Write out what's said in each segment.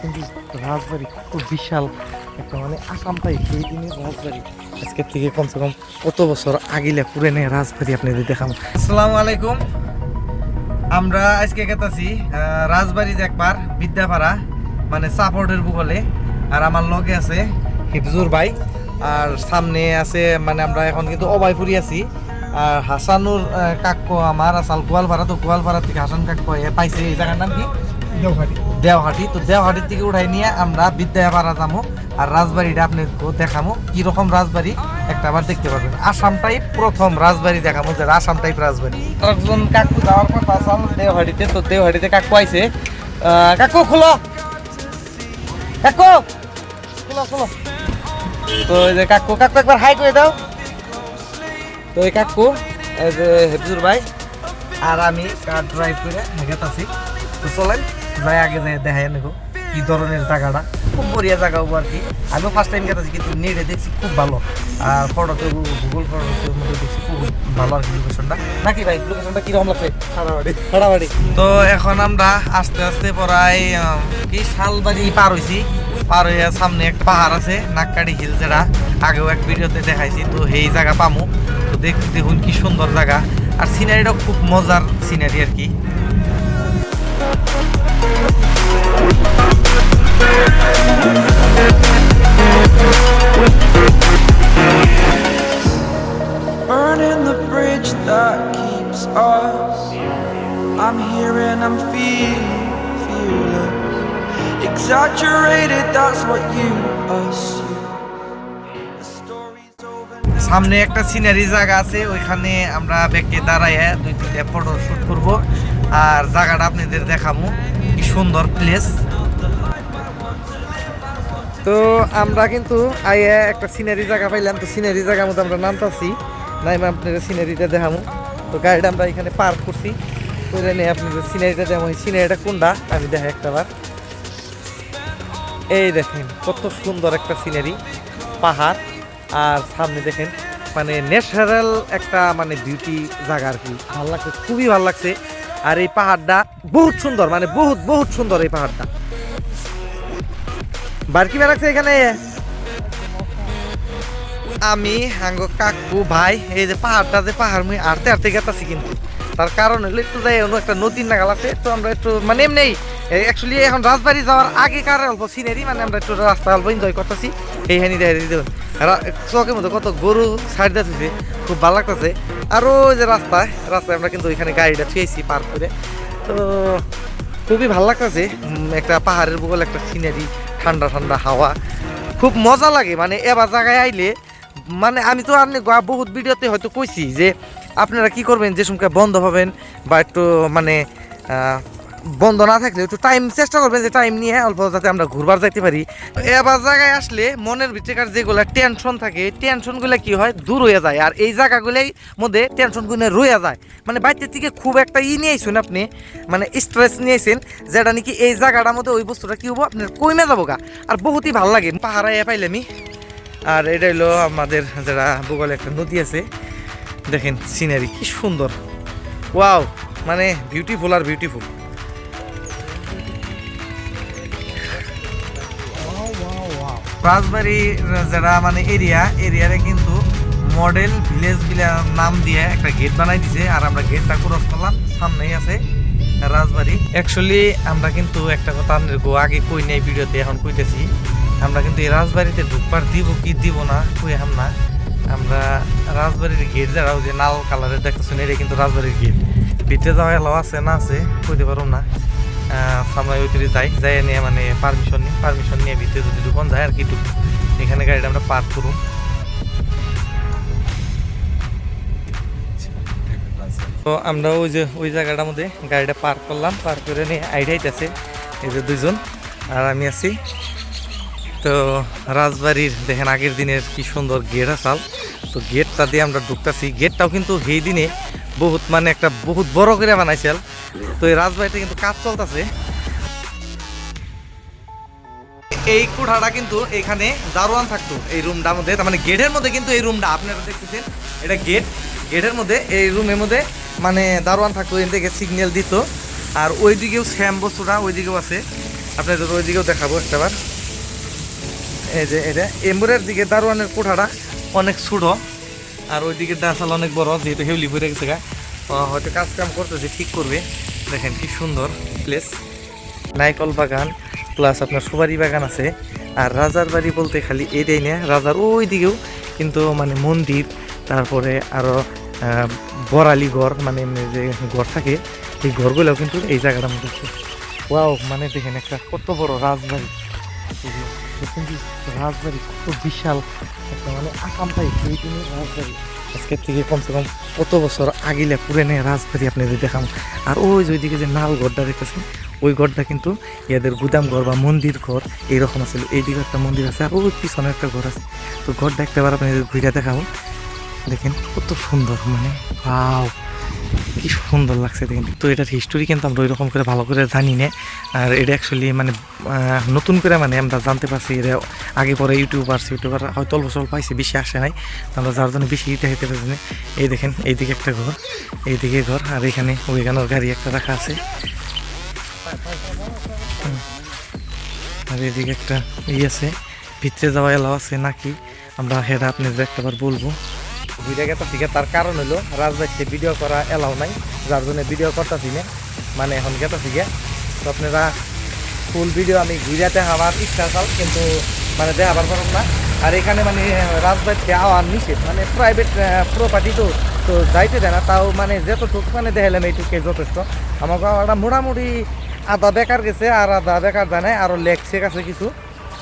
কিন্তু রাজবাড়ি, খুব বিশাল একটা মানে আসাম টাইপ। সেই দিনে রাজবাড়ি। আজকে থেকে কমসে কম কত বছর আগিলে পুরেনে রাজবাড়ি আপনাদের দেখাম আসসালামু আলাইকুম। আমরা আজকে গেতাছি রাজবাড়ি দেখবার বিদ্যাপাড়া মানে সাপোর্টের বুকলে আর আমার লগে আছে হিফজুর ভাই, আর সামনে আছে মানে আমরা এখন কিন্তু অবাইপুরি আছি। আর হাসানুর কাক্কো আমার, আসাল গোয়ালপাড়া তো গোয়ালপাড়া থেকে হাসান কাক্কো এ পাইছে, এই জায়গার নাম কি? দেওহাটি। তো দেওহাটির থেকে উঠাই নিয়ে আমরা বিদ্যাপাড়া যাব আর রাজবাড়িটা আপনাকে দেখামো। কীরকম রাজবাড়ি একটা আবার দেখতে পারবেন আসাম টাইপ প্রথম রাজবাড়ি দেখামো যে আসাম টাইপ রাজবাড়ি। একজন কাকু যাওয়ার কথা আসাম দেওহাটিতে তো দেওহাটিতে কাকু আইছে। কাকু খোলো। কাকু! খোলো খোলো। তো এই যে কাকু কাকু একবার হাই করে দাও। তো এই কাকু হেফজুর ভাই। আর আমি কার ড্রাইভ করে হেঁটাছি তো চলেন। যাই আগে যাই দেখাই নেব। কি ধরনের জায়গাটা? খুব বড়িয়া জায়গা হব আর কি। আমিও ফার্স্ট টাইম গেছি কিন্তু নেটে দেখছি খুব ভালো। আর ফটোতে গুগল ফটোতে মধ্যে দেখছি খুব ভালো আর কি লোকেশনটা নাকি ভাই লোকেশনটা কীরকম লাগছে? খাড়াবাড়ি তো এখন আমরা আস্তে আস্তে প্রায় কি শালবাড়ি পার হইছি। পার হইয়া সামনে একটা পাহাড় আছে নাককাড়ি হিল যেটা। আগেও এক ভিডিওতে দেখাইছি তো সেই জায়গা পামু। তো দেখ দেখুন কি সুন্দর জায়গা। আর সিনারিটা খুব মজার সিনারি আর কি। burning the bridge that keeps us. I'm here and I'm feeling fearless. Exaggerated, that's what you assume. The story's over. সামনে একটা সিনারি জায়গা আছে ওইখানে আমরা ব্যাগকে দাঁড়াইয়া দুই তিনটা ফটো শুট করব আর জায়গাটা আপনাদের দেখাবো কি সুন্দর প্লেস তো আমরা কিন্তু আইয়া একটা সিনারি জায়গা পাইলাম। তো সিনারি জায়গার মধ্যে আমরা নামতাছি। নাইমা আপনাদের সিনারিটা দেখাবো তো গাড়িটা আমরা এখানে পার্ক করছি। তো নিয়ে আপনাদের সিনারিটা দেখাবো এই সিনারিটা কোনটা? আমি দেখাই একটা বার। এই দেখেন, কত সুন্দর একটা সিনারি পাহাড়। আর সামনে দেখেন মানে ন্যাচারাল একটা মানে বিউটি জায়গা আর কি। ভালো লাগছে, খুবই ভালো লাগছে। আর এই পাহাড়টা বহুত সুন্দর মানে বহুত বহুত সুন্দর এই পাহাড়টা। বার কি বেড়াচ্ছে এখানে? আমি, হাঙ্গ কাকু ভাই, এই যে পাহাড়টা যে পাহাড় মুই আড়তে আড়তে গেতাছি কিন্তু। তার কারণ হলো একটু যাই অন্য একটা নদীর নাগাল আছে, তো আমরা একটু মানে এমনি অ্যাকচুয়ালি এখন রাজবাড়ি যাওয়ার আগে কার অল্প সিনারি মানে আমরা একটু রাস্তা অল্প এনজয় করতেছি। এই হানি দেখে দিতে চকের মধ্যে কত গরু সাইড দিতেছে, খুব ভালো লাগতেছে। আরও যে রাস্তায় রাস্তায় আমরা কিন্তু ওইখানে গাড়িটা ছুঁয়েছি পার করে। তো খুবই ভালো লাগতেছে একটা পাহাড়ের বগল, একটা সিনারি ঠান্ডা ঠান্ডা হাওয়া। খুব মজা লাগে মানে এবার জায়গায় আইলে মানে আমি তো গা- বহুত ভিডিওতে হয়তো কইছি যে আপনারা কি করবেন? যে সময় বন্ধ পাবেন বা একটু মানে বন্ধ না থাকলে একটু টাইম চেষ্টা করবেন যে টাইম নিয়ে, অল্প যাতে আমরা ঘুরবার যাইতে পারি। এবার জায়গায় আসলে মনের ভিতরেকার যেগুলো টেনশন থাকে টেনশনগুলো কি হয়? দূর হয়ে যায়। আর এই জায়গাগুলোই মধ্যে টেনশনগুলো রয়ে যায়। মানে বাইরের থেকে খুব একটা ই নিয়েছেন আপনি মানে স্ট্রেস নিয়েছেন যেটা নাকি এই জায়গাটার মধ্যে ওই বস্তুটা কি হব? আপনার কমে যাব গা। আর বহুতই ভালো লাগে। পাহাড়ায় পাইলে আমি আর এটা হলো আমাদের যারা বগলে একটা নদী আছে। দেখেন সিনারি কি সুন্দর। ওয়াও মানে বিউটিফুল আর বিউটিফুল রাজবাড়ি যারা মানে এরিয়া এরিয়ারে কিন্তু মডেল ভিলেজ নাম দিয়ে একটা গেট বানাই দিছে, আর আমরা গেটটা ক্রস করলাম, সামনেই আছে রাজবাড়ি। অ্যাকচুয়ালি আমরা কিন্তু একটা কথা আগে কই নাই ভিডিওতে, এখন কইতেছি। আমরা কিন্তু এই রাজবাড়িতে ঢুকবার দিব কি দিব না, কই হাম না। আমরা রাজবাড়ির গেট যারা, ওই যে লাল কালারের দেখতেছেন এটা কিন্তু রাজবাড়ির গেট। ভিতরে যাওয়া এলাও আছে, না আছে, কইতে পারুম না। আমরা ওইখানে যাই যাই নিয়ে মানে পারমিশন নিই পারমিশন নিয়ে ভিতরে যদি ঢুকন যায় আর কি ঢুক। এখানে গাড়িটা আমরা পার্ক করুম। তো আমরা ওই যে, ওই জায়গাটার মধ্যে গাড়িটা পার্ক করলাম পার্ক করে নিয়ে আইডাইতেছে এই যে দুজন আর আমি আছি। তো রাজবাড়ির, দেখেন আগের দিনের কি সুন্দর গেট আসাল। তো গেটটা দিয়ে আমরা ঢুকতেছি। গেটটাও কিন্তু সেই দিনে বহুত মানে একটা বহুত বড় করে বানাইছিল। তো এই রাজবাড়িতে কিন্তু কাজ চলতেছে। এই কুঠাটা কিন্তু এখানে দারোয়ান থাকতো, এই রুমটার মধ্যে। তার মানে গেটের মধ্যে কিন্তু এই রুমটা, আপনারা দেখতেছেন, এটা গেট। গেটের মধ্যে, এই রুমের মধ্যে মানে দারোয়ান থাকতো এখান থেকে সিগন্যাল দিত। আর ওইদিকেও স্যাম বস্তুটা, ওইদিকেও আছে। আপনাদের ওইদিকেও দেখাবো একটাবার। এই যে, এটা এম্বুরের দিকে দারোয়ানের কোঠাটা। অনেক ছোটো, আর ওইদিকে ডাসাল অনেক বড়, যেহেতু হেউলি ভরে গেছে গা। হয়তো কাজ কাম করতেছে, ঠিক করবে। দেখেন কি সুন্দর প্লেস নাইকল বাগান প্লাস আপনার সুপারি বাগান আছে। আর রাজার বাড়ি বলতে খালি এটাই না, রাজার ওই দিকেও কিন্তু মানে মন্দির, তারপরে আরও বরালি ঘর মানে যে ঘর থাকে, এই ঘরগুলোও কিন্তু এই জায়গাটার মধ্যে ওয়াও মানে দেখেন একটা কত বড় রাজবাড়ি। এই যে দেখছেন রাজবাড়ি কত বিশাল একটা মানে আকাম পাই এই দিনের রাজবাড়ি। আজকের থেকে কমসে কম কত বছর আগিলে পুরেনে রাজবাড়ি আপনাদের দেখাম আর ওই যে ওইদিকে যে নাল ঘরটা দেখতেছেন, ওই ঘরটা কিন্তু ইয়াদের গুদাম ঘর বা মন্দির ঘর, এইরকম আছে। এইদিকে একটা মন্দির আছে আর ওই পিছনে একটা ঘর আছে। তো ঘরটা একটাবার আপনাদের ঘুরে দেখাবো। দেখেন কত সুন্দর মানে ভাও কি সুন্দর লাগছে দেখেন। তো এটার হিস্টোরি কিন্তু আমরা ওইরকম করে ভালো করে জানি না। আর এটা অ্যাকচুয়ালি মানে নতুন করে মানে আমরা জানতে পারছি এটা আগে পরে ইউটিউবার ইউটিউবার হয়তো অল্প স্বল্প পাইছে, বেশি আসে নাই। তো আমরা যার জন্য বেশি দেখাইতে পারছি এই দেখেন, এইদিকে একটা ঘর, এইদিকে ঘর, আর এখানে ওইখানের গাড়ি একটা রাখা আছে। আর এদিকে একটা ই আছে, ভিতরে যাওয়া এলাও আছে নাকি? আমরা হেরা আপনাদের একটাবার বলব। ভিডিও গেতা থেকে তার কারণ হলো রাজবাড়িতে ভিডিও করা এলাও নাই, যার জন্য ভিডিও করতেছি না। মানে এখন গেতা থেকে তো আপনারা ফুল ভিডিও আমি ঘুরাতে আমার ইচ্ছা চাল কিন্তু মানে দেখাবার পারব না। আর এখানে মানে রাজবাড়িতে আওয়ার নিষেধ মানে প্রাইভেট প্রপার্টি তো তো যাইতে দেয় না, তাও মানে যতটুকু মানে দেখালাম এইটুকু যথেষ্ট। আমাকে একটা মোটামুটি আধা বেকার গেছে, আর আধা বেকার জানে আরও লেখছে কাছে কিছু।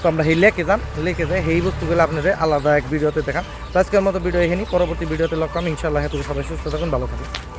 তো আমরা সেই লেখে যান লিখে যাই, সেই বস্তুগুলো আপনাদের আলাদা এক ভিডিওতে দেখান তো আজকের মতো ভিডিও এখানে পরবর্তী ভিডিওতে লক্ষ্য আমি ইনশাল্লাহ হেতু সবাই সুস্থ থাকুন, ভালো থাকুন।